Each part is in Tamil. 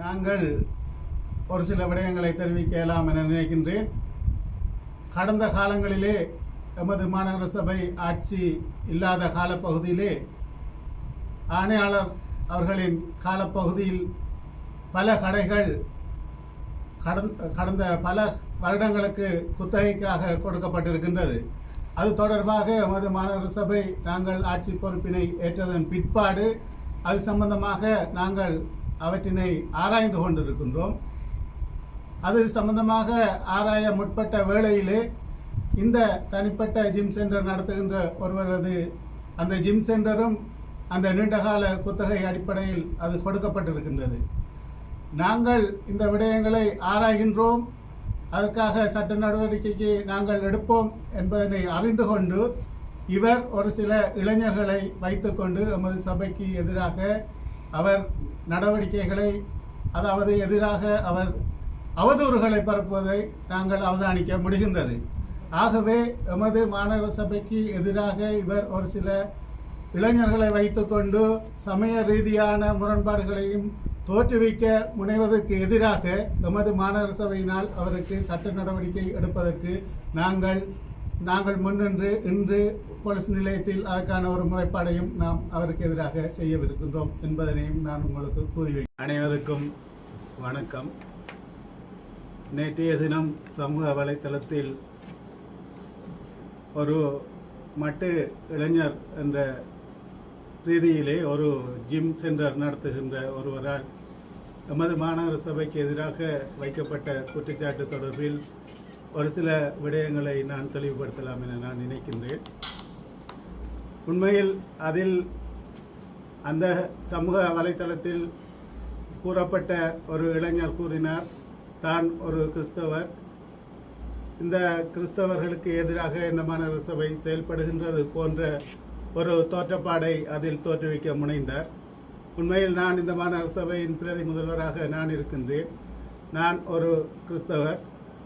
நாங்கள் ஒரு சில விடயங்களை தெரிவிக்கலாம் என நினைக்கின்றேன். கடந்த காலங்களிலே எமது மாநகர சபை ஆட்சி இல்லாத காலப்பகுதியிலே ஆணையாளர் அவர்களின் காலப்பகுதியில் பல கடைகள் கடந்த கடந்த பல வருடங்களுக்கு குத்தகைக்காக கொடுக்கப்பட்டிருக்கின்றது. அது தொடர்பாக எமது மாநகர சபை நாங்கள் ஆட்சி பொறுப்பினை ஏற்றதன் பிற்பாடு அது சம்பந்தமாக நாங்கள் அவற்றினை ஆராய்ந்து கொண்டிருக்கின்றோம். அது சம்பந்தமாக ஆராய முற்பட்ட வேளையிலே இந்த தனிப்பட்ட ஜிம் சென்டர் நடத்துகின்ற ஒருவரது அந்த ஜிம் சென்டரும் அந்த நீண்டகால குத்தகை அடிப்படையில் அது கொடுக்கப்பட்டிருக்கின்றது. நாங்கள் இந்த விடயங்களை ஆராய்கின்றோம். அதற்காக சட்ட நடவடிக்கைக்கு நாங்கள் எடுப்போம் என்பதனை அறிந்து கொண்டு இவர் ஒரு சில இளைஞர்களை வைத்துக்கொண்டு எமது சபைக்கு எதிராக அவர் நடவடிக்கைகளை அதாவது எதிராக அவர் அவதூறுகளை பரப்புவதை நாங்கள் அவதானிக்க முடிகின்றது. ஆகவே எமது மாநகர சபைக்கு எதிராக இவர் ஒரு சில இளைஞர்களை வைத்துக்கொண்டு சமய ரீதியான முரண்பாடுகளையும் தோற்றுவிக்க முனைவதற்கு எதிராக எமது மாநகர சபையினால் அவருக்கு சட்ட நடவடிக்கை எடுப்பதற்கு நாங்கள் நாங்கள் முன்னின்று இன்று போலீஸ் நிலையத்தில் அதற்கான ஒரு முறைப்பாடையும் நாம் அவருக்கு எதிராக செய்யவிருக்கின்றோம் என்பதனையும் நான் உங்களுக்கு கூறி அனைவருக்கும் வணக்கம். நேற்றைய தினம் சமூக வலைத்தளத்தில் ஒரு மட்டு இளைஞர் என்ற ரீதியிலே ஒரு ஜிம் சென்டர் நடத்துகின்ற ஒருவரால் எமது மாநகர சபைக்கு எதிராக வைக்கப்பட்ட குற்றச்சாட்டு தொடர்பில் ஒரு சில விடயங்களை நான் தெளிவுபடுத்தலாம் என நான் நினைக்கின்றேன். உண்மையில் அதில் அந்த சமூக வலைத்தளத்தில் கூறப்பட்ட ஒரு இளைஞர் கூறினார் தான் ஒரு கிறிஸ்தவர். இந்த கிறிஸ்தவர்களுக்கு எதிராக இந்த மாநகர சபை செயல்படுகின்றது போன்ற ஒரு தோற்றப்பாடை அதில் தோற்றுவிக்க முனைந்தார். உண்மையில் நான் இந்த மாநகர சபையின் பிரதி முதல்வராக நான் இருக்கின்றேன். நான் ஒரு கிறிஸ்தவர்.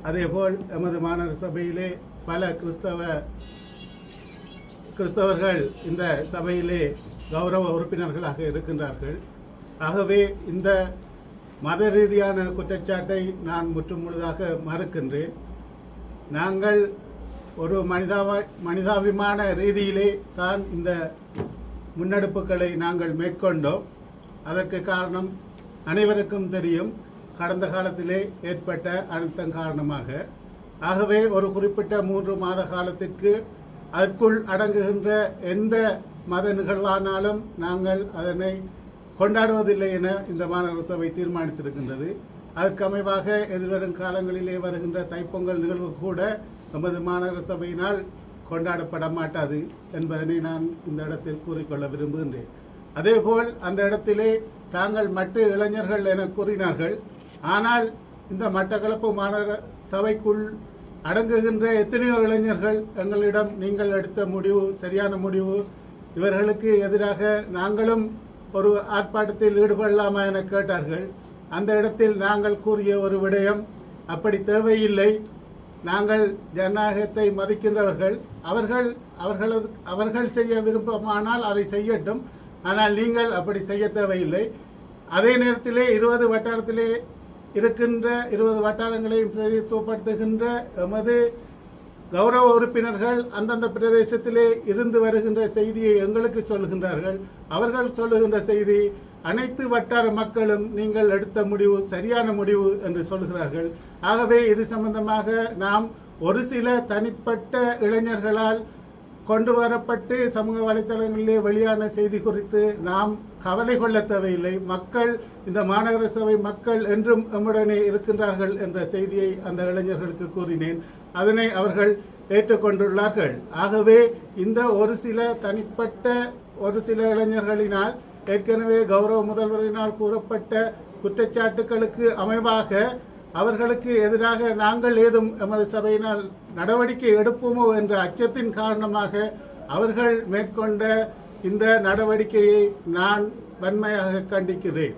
அதேபோல் எமது மாநகர சபையிலே பல கிறிஸ்தவ கிறிஸ்தவர்கள் இந்த சபையிலே கௌரவ உறுப்பினர்களாக இருக்கின்றார்கள். ஆகவே இந்த மத ரீதியான குற்றச்சாட்டை நான் முற்று முழுதாக மறுக்கின்றேன். நாங்கள் ஒரு மனிதாவ மனிதாபிமான ரீதியிலே தான் இந்த முன்னெடுப்புகளை நாங்கள் மேற்கொண்டோம். அதற்கு காரணம் அனைவருக்கும் தெரியும் கடந்த காலத்திலே ஏற்பட்ட அழுத்தம் காரணமாக ஆகவே ஒரு குறிப்பிட்ட மூன்று மாத காலத்திற்கு அதற்குள் அடங்குகின்ற எந்த மத நிகழ்வானாலும் நாங்கள் அதனை கொண்டாடுவதில்லை என இந்த மாநகர சபை தீர்மானித்திருக்கின்றது. அதற்கமைவாக எதிர்வரும் காலங்களிலே வருகின்ற தைப்பொங்கல் நிகழ்வு கூட நமது மாநகர சபையினால் கொண்டாடப்பட மாட்டாது என்பதனை நான் இந்த இடத்தில் கூறிக்கொள்ள விரும்புகின்றேன். அதேபோல் அந்த இடத்திலே தாங்கள் மட்டு இளைஞர்கள் என கூறினார்கள் ஆனால் இந்த மட்டக்களப்பு மாநகர சபைக்குள் அடங்குகின்ற எத்தனையோ இளைஞர்கள் எங்களிடம் நீங்கள் எடுத்த முடிவு சரியான முடிவு இவர்களுக்கு எதிராக நாங்களும் ஒரு ஆர்ப்பாட்டத்தில் ஈடுபடலாமா என கேட்டார்கள். அந்த இடத்தில் நாங்கள் கூறிய ஒரு விடயம் அப்படி தேவையில்லை. நாங்கள் ஜனநாயகத்தை மதிக்கின்றவர்கள். அவர்கள் அவர்களது அவர்கள் செய்ய விருப்பமானால் அதை செய்யட்டும். ஆனால் நீங்கள் அப்படி செய்ய தேவையில்லை. அதே நேரத்திலே இருபது வட்டாரத்திலே இருக்கின்ற இருபது வட்டாரங்களையும் பிரதித்துவப்படுத்துகின்ற எமது கௌரவ உறுப்பினர்கள் அந்தந்த பிரதேசத்திலே இருந்து வருகின்ற செய்தியை எங்களுக்கு சொல்கின்றார்கள் அவர்கள் சொல்லுகின்ற செய்தி அனைத்து வட்டார மக்களும் நீங்கள் எடுத்த முடிவு சரியான முடிவு என்று சொல்கிறார்கள் ஆகவே இது சம்பந்தமாக நாம் ஒரு சில தனிப்பட்ட இளைஞர்களால் கொண்டு வரப்பட்டு சமூக வலைத்தளங்களிலே வெளியான செய்தி குறித்து நாம் கவலை கொள்ள தேவையில்லை. மக்கள் இந்த மாநகர சபை மக்கள் என்றும் எம்முடனே இருக்கின்றார்கள் என்ற செய்தியை அந்த இளைஞர்களுக்கு கூறினேன். அதனை அவர்கள் ஏற்றுக்கொண்டுள்ளார்கள். ஆகவே இந்த ஒரு சில தனிப்பட்ட ஒரு சில இளைஞர்களினால் ஏற்கனவே கௌரவ முதல்வரினால் கூறப்பட்ட குற்றச்சாட்டுகளுக்கு அமைவாக அவர்களுக்கு எதிராக நாங்கள் ஏதும் எமது சபையினால் நடவடிக்கை எடுப்போமோ என்ற அச்சத்தின் காரணமாக அவர்கள் மேற்கொண்ட இந்த நடவடிக்கையை நான் வன்மையாக கண்டிக்கிறேன்.